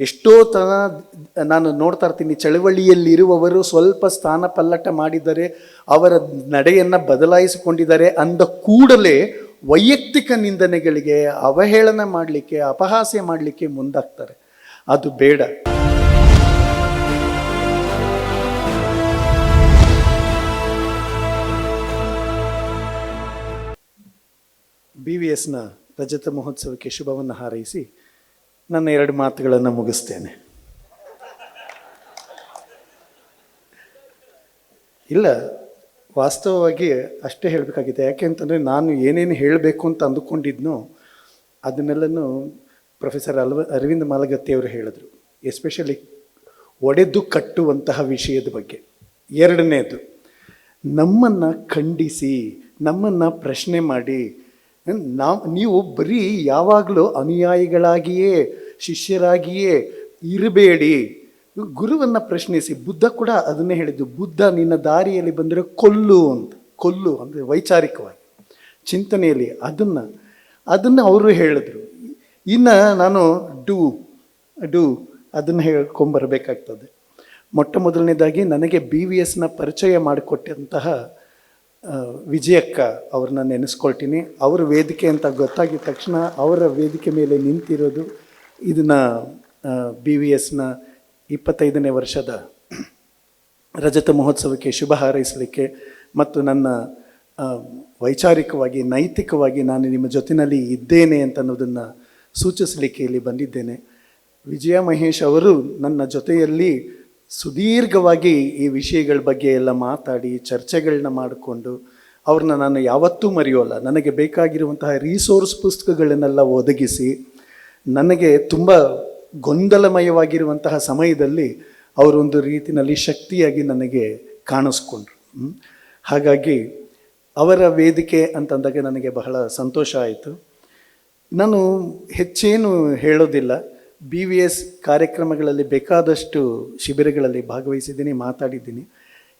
ಎಷ್ಟೋ ತನ ನಾನು ನೋಡ್ತಾ ಇರ್ತೀನಿ, ಚಳವಳಿಯಲ್ಲಿರುವವರು ಸ್ವಲ್ಪ ಸ್ಥಾನ ಪಲ್ಲಟ ಮಾಡಿದರೆ, ಅವರ ನಡೆಯನ್ನು ಬದಲಾಯಿಸಿಕೊಂಡಿದ್ದಾರೆ ಅಂದ ಕೂಡಲೇ ವೈಯಕ್ತಿಕ ನಿಂದನೆಗಳಿಗೆ ಅವಹೇಳನ ಮಾಡಲಿಕ್ಕೆ, ಅಪಹಾಸ್ಯ ಮಾಡಲಿಕ್ಕೆ ಮುಂದಾಗ್ತಾರೆ. ಅದು ಬೇಡ. ಬಿ ವಿ ಎಸ್ನ ರಜತ ಮಹೋತ್ಸವಕ್ಕೆ ಶುಭವನ್ನು ಹಾರೈಸಿ. ನನ್ನ ಎರಡು ಮಾತುಗಳನ್ನು ಮುಗಿಸ್ತೇನೆ. ಇಲ್ಲ, ವಾಸ್ತವವಾಗಿ ಅಷ್ಟೇ ಹೇಳಬೇಕಾಗಿದೆ. ಯಾಕೆ ಅಂತಂದರೆ ನಾನು ಏನೇನು ಹೇಳಬೇಕು ಅಂತ ಅಂದುಕೊಂಡಿದ್ನೋ ಅದನ್ನೆಲ್ಲನೂ ಪ್ರೊಫೆಸರ್ ಅಲ್ವ, ಅರವಿಂದ್ ಮಾಲಗತ್ತಿಯವರು ಹೇಳಿದ್ರು. ಎಸ್ಪೆಷಲಿ ಒಡೆದು ಕಟ್ಟುವಂತಹ ವಿಷಯದ ಬಗ್ಗೆ. ಎರಡನೇದು, ನಮ್ಮನ್ನು ಖಂಡಿಸಿ, ನಮ್ಮನ್ನು ಪ್ರಶ್ನೆ ಮಾಡಿ, ನಾವು, ನೀವು ಬರೀ ಯಾವಾಗಲೂ ಅನುಯಾಯಿಗಳಾಗಿಯೇ ಶಿಷ್ಯರಾಗಿಯೇ ಇರಬೇಡಿ. ಗುರುವನ್ನು ಪ್ರಶ್ನಿಸಿ, ಬುದ್ಧ ಕೂಡ ಅದನ್ನೇ ಹೇಳಿದ್ದು, ಬುದ್ಧ ನಿನ್ನ ದಾರಿಯಲ್ಲಿ ಬಂದರೆ ಕೊಲ್ಲು ಅಂತ, ಕೊಲ್ಲು ಅಂದರೆ ವೈಚಾರಿಕವಾಗಿ. ಚಿಂತನೆಯಲ್ಲಿ ಅದನ್ನು ಅದನ್ನು ಅವರು ಹೇಳಿದ್ರು. ಇನ್ನು ನಾನು ಡೂ ಡೂ ಅದನ್ನು ಹೇಳ್ಕೊಂಬರ್ಬೇಕಾಗ್ತದೆ. ಮೊಟ್ಟ ಮೊದಲನೇದಾಗಿ ನನಗೆ ಬಿ ವಿ ಎಸ್ನ ಪರಿಚಯ ಮಾಡಿಕೊಟ್ಟಂತಹ ವಿಜಯಕ್ಕ ಅವ್ರನ್ನ ನೆನೆಸ್ಕೊಳ್ತೀನಿ. ಅವರ ವೇದಿಕೆ ಅಂತ ಗೊತ್ತಾಗಿದ ತಕ್ಷಣ ಅವರ ವೇದಿಕೆ ಮೇಲೆ ನಿಂತಿರೋದು ಇದನ್ನು ಬಿ ವಿ ಎಸ್ನ ಇಪ್ಪತ್ತೈದನೇ ವರ್ಷದ ರಜತ ಮಹೋತ್ಸವಕ್ಕೆ ಶುಭ ಹಾರೈಸಲಿಕ್ಕೆ ಮತ್ತು ನನ್ನ ವೈಚಾರಿಕವಾಗಿ, ನೈತಿಕವಾಗಿ ನಾನು ನಿಮ್ಮ ಜೊತೆಯಲ್ಲಿ ಇದ್ದೇನೆ ಅಂತ ಅನ್ನೋದನ್ನು ಸೂಚಿಸಲಿಕ್ಕೆ ಇಲ್ಲಿ ಬಂದಿದ್ದೇನೆ. ವಿಜಯ ಮಹೇಶ್ ಅವರು ನನ್ನ ಜೊತೆಯಲ್ಲಿ ಸುದೀರ್ಘವಾಗಿ ಈ ವಿಷಯಗಳ ಬಗ್ಗೆ ಎಲ್ಲ ಮಾತಾಡಿ ಚರ್ಚೆಗಳನ್ನ ಮಾಡಿಕೊಂಡು, ಅವ್ರನ್ನ ನಾನು ಯಾವತ್ತೂ ಮರೆಯೋಲ್ಲ. ನನಗೆ ಬೇಕಾಗಿರುವಂತಹ ರೀಸೋರ್ಸ್ ಪುಸ್ತಕಗಳನ್ನೆಲ್ಲ ಒದಗಿಸಿ ನನಗೆ ತುಂಬ ಗೊಂದಲಮಯವಾಗಿರುವಂತಹ ಸಮಯದಲ್ಲಿ ಅವರೊಂದು ರೀತಿಯಲ್ಲಿ ಶಕ್ತಿಯಾಗಿ ನನಗೆ ಕಾಣಿಸ್ಕೊಂಡ್ರು. ಹಾಗಾಗಿ ಅವರ ವೇದಿಕೆ ಅಂತಂದಾಗ ನನಗೆ ಬಹಳ ಸಂತೋಷ ಆಯಿತು. ನಾನು ಹೆಚ್ಚೇನು ಹೇಳೋದಿಲ್ಲ. ಬಿ ವಿ ಎಸ್ ಕಾರ್ಯಕ್ರಮಗಳಲ್ಲಿ ಬೇಕಾದಷ್ಟು ಶಿಬಿರಗಳಲ್ಲಿ ಭಾಗವಹಿಸಿದ್ದೀನಿ, ಮಾತಾಡಿದ್ದೀನಿ.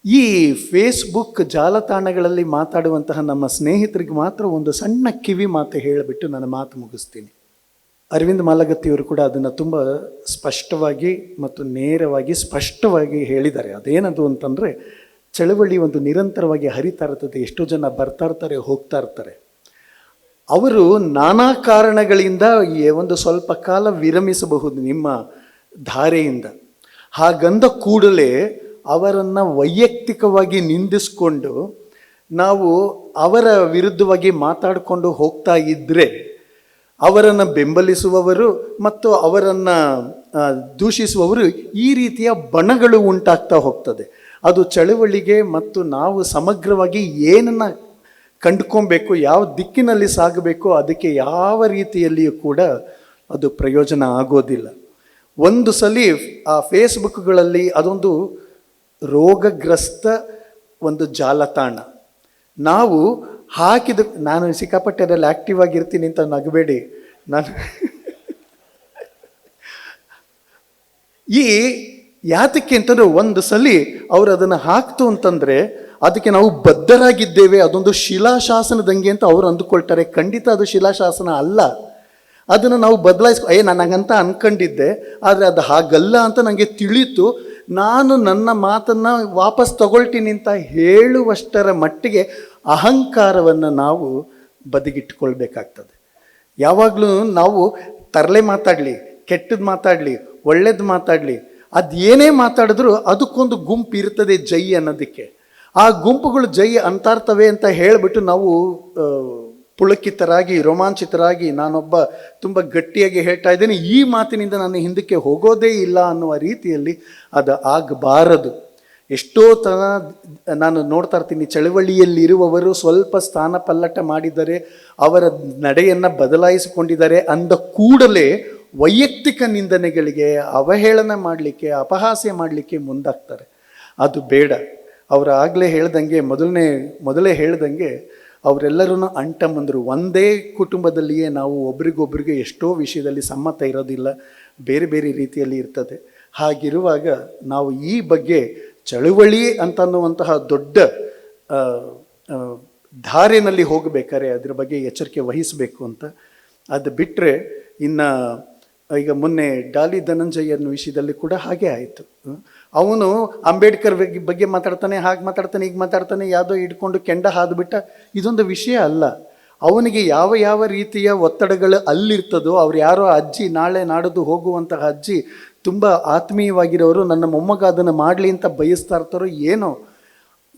ಈ ಫೇಸ್ಬುಕ್ ಜಾಲತಾಣಗಳಲ್ಲಿ ಮಾತಾಡುವಂತಹ ನಮ್ಮ ಸ್ನೇಹಿತರಿಗೆ ಮಾತ್ರ ಒಂದು ಸಣ್ಣ ಕಿವಿ ಮಾತು ಹೇಳಿಬಿಟ್ಟು ನನ್ನ ಮಾತು ಮುಗಿಸ್ತೀನಿ. ಅರವಿಂದ್ ಮಾಲಗತ್ತಿಯವರು ಕೂಡ ಅದನ್ನು ತುಂಬ ಸ್ಪಷ್ಟವಾಗಿ ಮತ್ತು ನೇರವಾಗಿ ಸ್ಪಷ್ಟವಾಗಿ ಹೇಳಿದ್ದಾರೆ. ಅದೇನದು ಅಂತಂದರೆ, ಚಳವಳಿ ಒಂದು ನಿರಂತರವಾಗಿ ಹರಿತಾ ಇರ್ತದೆ, ಎಷ್ಟೋ ಜನ ಬರ್ತಾ ಇರ್ತಾರೆ, ಹೋಗ್ತಾ ಇರ್ತಾರೆ. ಅವರು ನಾನಾ ಕಾರಣಗಳಿಂದ ಒಂದು ಸ್ವಲ್ಪ ಕಾಲ ವಿರಮಿಸಬಹುದು ನಿಮ್ಮ ಧಾರೆಯಿಂದ. ಹಾಗಂದ ಕೂಡಲೇ ಅವರನ್ನು ವೈಯಕ್ತಿಕವಾಗಿ ನಿಂದಿಸ್ಕೊಂಡು, ನಾವು ಅವರ ವಿರುದ್ಧವಾಗಿ ಮಾತಾಡಿಕೊಂಡು ಹೋಗ್ತಾ ಇದ್ದರೆ ಅವರನ್ನು ಬೆಂಬಲಿಸುವವರು ಮತ್ತು ಅವರನ್ನು ದೂಷಿಸುವವರು ಈ ರೀತಿಯ ಬಣಗಳು ಉಂಟಾಗ್ತಾ ಹೋಗ್ತದೆ. ಅದು ಚಳವಳಿಗೆ ಮತ್ತು ನಾವು ಸಮಗ್ರವಾಗಿ ಏನನ್ನು ಕಂಡುಕೊಬೇಕು, ಯಾವ ದಿಕ್ಕಿನಲ್ಲಿ ಸಾಗಬೇಕು, ಅದಕ್ಕೆ ಯಾವ ರೀತಿಯಲ್ಲಿಯೂ ಕೂಡ ಅದು ಪ್ರಯೋಜನ ಆಗೋದಿಲ್ಲ. ಒಂದು ಸಲ ಆ ಫೇಸ್ಬುಕ್ಗಳಲ್ಲಿ ಅದೊಂದು ರೋಗಗ್ರಸ್ತ ಒಂದು ಜಾಲತಾಣ. ನಾವು ಹಾಕಿದ, ನಾನು ಸಿಕ್ಕಾಪಟ್ಟೆ ಅದರಲ್ಲಿ ಆ್ಯಕ್ಟಿವ್ ಆಗಿರ್ತೀನಿ ಅಂತ ನಗಬೇಡಿ. ನಾನು ಈ ಯಾತಕ್ಕೆ ಅಂತಂದ್ರೆ ಒಂದು ಸಲ ಅವ್ರು ಅದನ್ನು ಹಾಕ್ತು ಅಂತಂದ್ರೆ ಅದಕ್ಕೆ ನಾವು ಬದ್ಧರಾಗಿದ್ದೇವೆ, ಅದೊಂದು ಶಿಲಾಶಾಸನದಂಗೆ ಅಂತ ಅವ್ರು ಅಂದುಕೊಳ್ತಾರೆ. ಖಂಡಿತ ಅದು ಶಿಲಾಶಾಸನ ಅಲ್ಲ. ಅದನ್ನು ನಾವು ಬದಲಾಯಿಸ್ಕೊ, ಏ ನನಗಂತ ಅನ್ಕೊಂಡಿದ್ದೆ, ಆದರೆ ಅದು ಹಾಗಲ್ಲ ಅಂತ ನನಗೆ ತಿಳಿತು. ನಾನು ನನ್ನ ಮಾತನ್ನು ವಾಪಸ್ ತಗೊಳ್ತೀನಿ ಅಂತ ಹೇಳುವಷ್ಟರ ಮಟ್ಟಿಗೆ ಅಹಂಕಾರವನ್ನು ನಾವು ಬದಿಗಿಟ್ಕೊಳ್ಬೇಕಾಗ್ತದೆ. ಯಾವಾಗಲೂ ನಾವು ತರಲೆ ಮಾತಾಡಲಿ ಕೆಟ್ಟದ್ದು ಮಾತಾಡಲಿ, ಒಳ್ಳೇದು ಮಾತಾಡಲಿ, ಅದು ಏನೇ ಮಾತಾಡಿದ್ರು ಅದಕ್ಕೊಂದು ಗುಂಪು ಇರ್ತದೆ ಜೈ ಅನ್ನೋದಕ್ಕೆ. ಆ ಗುಂಪುಗಳು ಜೈ ಅಂತಾರ್ತವೆ ಅಂತ ಹೇಳಿಬಿಟ್ಟು ನಾವು ಪುಳಕಿತರಾಗಿ, ರೋಮಾಂಚಿತರಾಗಿ ನಾನೊಬ್ಬ ತುಂಬ ಗಟ್ಟಿಯಾಗಿ ಹೇಳ್ತಾ ಇದ್ದೇನೆ. ಈ ಮಾತಿನಿಂದ ನಾನು ಹಿಂದಕ್ಕೆ ಹೋಗೋದೇ ಇಲ್ಲ ಅನ್ನುವ ರೀತಿಯಲ್ಲಿ ಅದು ಆಗಬಾರದು. ಎಷ್ಟೋ ತನ ನಾನು ನೋಡ್ತಾ ಇರ್ತೀನಿ, ಚಳವಳಿಯಲ್ಲಿರುವವರು ಸ್ವಲ್ಪ ಸ್ಥಾನ ಪಲ್ಲಟ ಮಾಡಿದರೆ, ಅವರ ನಡೆಯನ್ನು ಬದಲಾಯಿಸಿಕೊಂಡಿದ್ದಾರೆ ಅಂದ ಕೂಡಲೇ ವೈಯಕ್ತಿಕ ನಿಂದನೆಗಳಿಗೆ ಅವಹೇಳನ ಮಾಡಲಿಕ್ಕೆ, ಅಪಹಾಸ್ಯ ಮಾಡಲಿಕ್ಕೆ ಮುಂದಾಗ್ತಾರೆ. ಅದು ಬೇಡ. ಅವರು ಆಗಲೇ ಹೇಳ್ದಂಗೆ ಮೊದಲನೇ, ಮೊದಲೇ ಹೇಳ್ದಂಗೆ ಅವರೆಲ್ಲರೂ ಬಂದರು ಒಂದೇ ಕುಟುಂಬದಲ್ಲಿಯೇ ನಾವು ಒಬ್ರಿಗೊಬ್ರಿಗೆ ಎಷ್ಟೋ ವಿಷಯದಲ್ಲಿ ಸಮ್ಮತ ಇರೋದಿಲ್ಲ. ಬೇರೆ ಬೇರೆ ರೀತಿಯಲ್ಲಿ ಇರ್ತದೆ. ಹಾಗಿರುವಾಗ ನಾವು ಈ ಬಗ್ಗೆ ಚಳುವಳಿ ಅಂತನ್ನುವಂತಹ ದೊಡ್ಡ ಧಾರೆನಲ್ಲಿ ಹೋಗಬೇಕಾರೆ ಅದ್ರ ಬಗ್ಗೆ ಎಚ್ಚರಿಕೆ ವಹಿಸಬೇಕು ಅಂತ. ಅದು ಬಿಟ್ಟರೆ ಇನ್ನು ಈಗ ಮೊನ್ನೆ ಡಾಲಿ ಧನಂಜಯನ ವಿಷಯದಲ್ಲಿ ಕೂಡ ಹಾಗೆ ಆಯಿತು. ಅವನು ಅಂಬೇಡ್ಕರ್ ಬಗ್ಗೆ ಬಗ್ಗೆ ಮಾತಾಡ್ತಾನೆ, ಹಾಗೆ ಮಾತಾಡ್ತಾನೆ ಈಗ ಮಾತಾಡ್ತಾನೆ, ಯಾವುದೋ ಇಟ್ಕೊಂಡು ಕೆಂಡ ಹಾದುಬಿಟ್ಟ. ಇದೊಂದು ವಿಷಯ ಅಲ್ಲ. ಅವನಿಗೆ ಯಾವ ಯಾವ ರೀತಿಯ ಒತ್ತಡಗಳು ಅಲ್ಲಿರ್ತದೋ, ಅವ್ರು ಯಾರೋ ಅಜ್ಜಿ, ನಾಳೆ ನಾಡದು ಹೋಗುವಂತಹ ಅಜ್ಜಿ, ತುಂಬ ಆತ್ಮೀಯವಾಗಿರೋರು, ನನ್ನ ಮೊಮ್ಮಗ ಅದನ್ನು ಮಾಡಲಿ ಅಂತ ಬಯಸ್ತಾ ಇರ್ತಾರೋ ಏನೋ,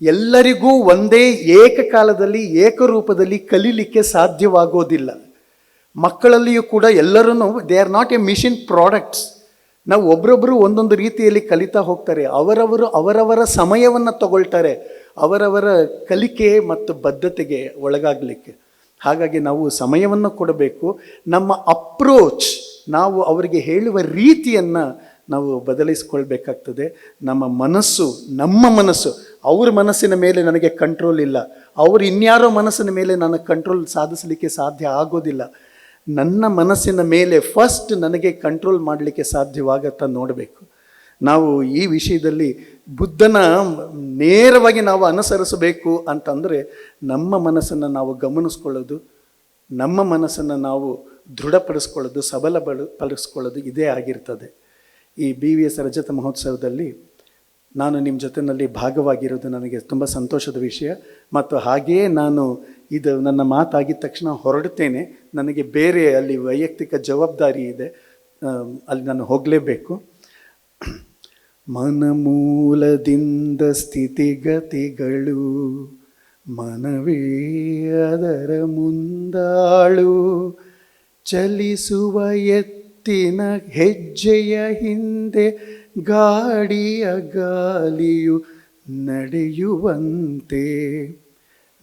ಎಲ್ಲರಿಗೂ ಒಂದೇ ಏಕಕಾಲದಲ್ಲಿ ಏಕರೂಪದಲ್ಲಿ ಕಲೀಲಿಕ್ಕೆ ಸಾಧ್ಯವಾಗೋದಿಲ್ಲ. ಮಕ್ಕಳಲ್ಲಿಯೂ ಕೂಡ ಎಲ್ಲರೂ they are not a machine products ನಾವು ಒಬ್ಬರೊಬ್ಬರು ಒಂದೊಂದು ರೀತಿಯಲ್ಲಿ ಕಲಿತಾ ಹೋಗ್ತಾರೆ. ಅವರವರು ಅವರವರ ಸಮಯವನ್ನು ತಗೊಳ್ತಾರೆ. ಅವರವರ ಕಲಿಕೆ ಮತ್ತು ಬದ್ಧತೆಗೆ ಒಳಗಾಗಲಿಕ್ಕೆ. ಹಾಗಾಗಿ ನಾವು ಸಮಯವನ್ನು ಕೊಡಬೇಕು. ನಮ್ಮ ಅಪ್ರೋಚ್ ನಾವು ಅವರಿಗೆ ಹೇಳುವ ರೀತಿಯನ್ನು ನಾವು ಬದಲಿಸ್ಕೊಳ್ಬೇಕಾಗ್ತದೆ. ನಮ್ಮ ಮನಸ್ಸು ನಮ್ಮ ಮನಸ್ಸು, ಅವ್ರ ಮನಸ್ಸಿನ ಮೇಲೆ ನನಗೆ ಕಂಟ್ರೋಲ್ ಇಲ್ಲ. ಅವರು ಇನ್ಯಾರೋ ಮನಸ್ಸಿನ ಮೇಲೆ ನನಗೆ ಕಂಟ್ರೋಲ್ ಸಾಧಿಸಲಿಕ್ಕೆ ಸಾಧ್ಯ ಆಗೋದಿಲ್ಲ. ನನ್ನ ಮನಸ್ಸಿನ ಮೇಲೆ ಫಸ್ಟ್ ನನಗೆ ಕಂಟ್ರೋಲ್ ಮಾಡಲಿಕ್ಕೆ ಸಾಧ್ಯವಾಗತ್ತ ನೋಡಬೇಕು. ನಾವು ಈ ವಿಷಯದಲ್ಲಿ ಬುದ್ಧನ ನೇರವಾಗಿ ನಾವು ಅನುಸರಿಸಬೇಕು ಅಂತಂದರೆ ನಮ್ಮ ಮನಸ್ಸನ್ನು ನಾವು ಗಮನಿಸ್ಕೊಳ್ಳೋದು, ನಮ್ಮ ಮನಸ್ಸನ್ನು ನಾವು ದೃಢಪಡಿಸ್ಕೊಳ್ಳೋದು ಸಬಲ ಪಡಿಸ್ಕೊಳ್ಳೋದು ಇದೇ ಆಗಿರ್ತದೆ. ಈ ಬಿ ವಿ ಎಸ್ ರಜತ ಮಹೋತ್ಸವದಲ್ಲಿ ನಾನು ನಿಮ್ಮ ಜೊತೆಯಲ್ಲಿ ಭಾಗವಾಗಿರೋದು ನನಗೆ ತುಂಬ ಸಂತೋಷದ ವಿಷಯ. ಮತ್ತು ಹಾಗೆಯೇ ನಾನು ಇದು ನನ್ನ ಮಾತಾಗಿದ ತಕ್ಷಣ ಹೊರಡ್ತೇನೆ ನನಗೆ ಬೇರೆ ಅಲ್ಲಿ ವೈಯಕ್ತಿಕ ಜವಾಬ್ದಾರಿ ಇದೆ. ಅಲ್ಲಿ ನಾನು ಹೋಗಲೇಬೇಕು. ಮನಮೂಲದಿಂದ ಸ್ಥಿತಿಗತಿಗಳು, ಮನವೇ ಅದರ ಮುಂದಾಳು. ಚಲಿಸುವ ಎತ್ತಿನ ಹೆಜ್ಜೆಯ ಹಿಂದೆ ಗಾಡಿಯ ಗಾಲಿಯು ನಡೆಯುವಂತೆ.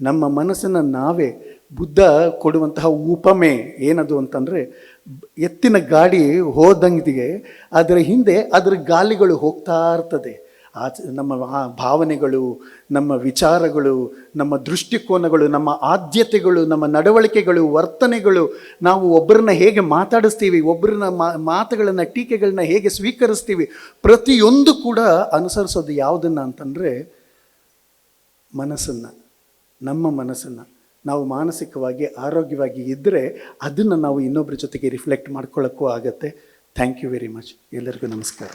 ನಮ್ಮ ಮನಸ್ಸನ್ನು ನಾವೇ ಬುದ್ಧ ಕೊಡುವಂತಹ ಉಪಮೆ ಏನದು ಅಂತಂದರೆ, ಎತ್ತಿನ ಗಾಡಿ ಹೋದಂಗೆ ಅದರ ಹಿಂದೆ ಅದರ ಗಾಲಿಗಳು ಹೋಗ್ತಾ ಇರ್ತದೆ. ಆ ನಮ್ಮ ಭಾವನೆಗಳು, ನಮ್ಮ ವಿಚಾರಗಳು, ನಮ್ಮ ದೃಷ್ಟಿಕೋನಗಳು, ನಮ್ಮ ಆದ್ಯತೆಗಳು, ನಮ್ಮ ನಡವಳಿಕೆಗಳು, ವರ್ತನೆಗಳು, ನಾವು ಒಬ್ಬರನ್ನ ಹೇಗೆ ಮಾತಾಡಿಸ್ತೀವಿ, ಒಬ್ಬರನ್ನ ಮಾತುಗಳನ್ನು, ಟೀಕೆಗಳನ್ನ ಹೇಗೆ ಸ್ವೀಕರಿಸ್ತೀವಿ, ಪ್ರತಿಯೊಂದು ಕೂಡ ಅನುಸರಿಸೋದು ಯಾವುದನ್ನು ಅಂತಂದರೆ ಮನಸ್ಸನ್ನು, ನಮ್ಮ ಮನಸ್ಸನ್ನು. ನಾವು ಮಾನಸಿಕವಾಗಿ, ಆರೋಗ್ಯವಾಗಿ ಇದ್ದರೆ ಅದನ್ನು ನಾವು ಇನ್ನೊಬ್ಬರ ಜೊತೆಗೆ ರಿಫ್ಲೆಕ್ಟ್ ಮಾಡ್ಕೊಳ್ಳೋಕ್ಕೂ ಆಗುತ್ತೆ. ಥ್ಯಾಂಕ್ ಯು ವೆರಿ ಮಚ್ ಎಲ್ಲರಿಗೂ ನಮಸ್ಕಾರ.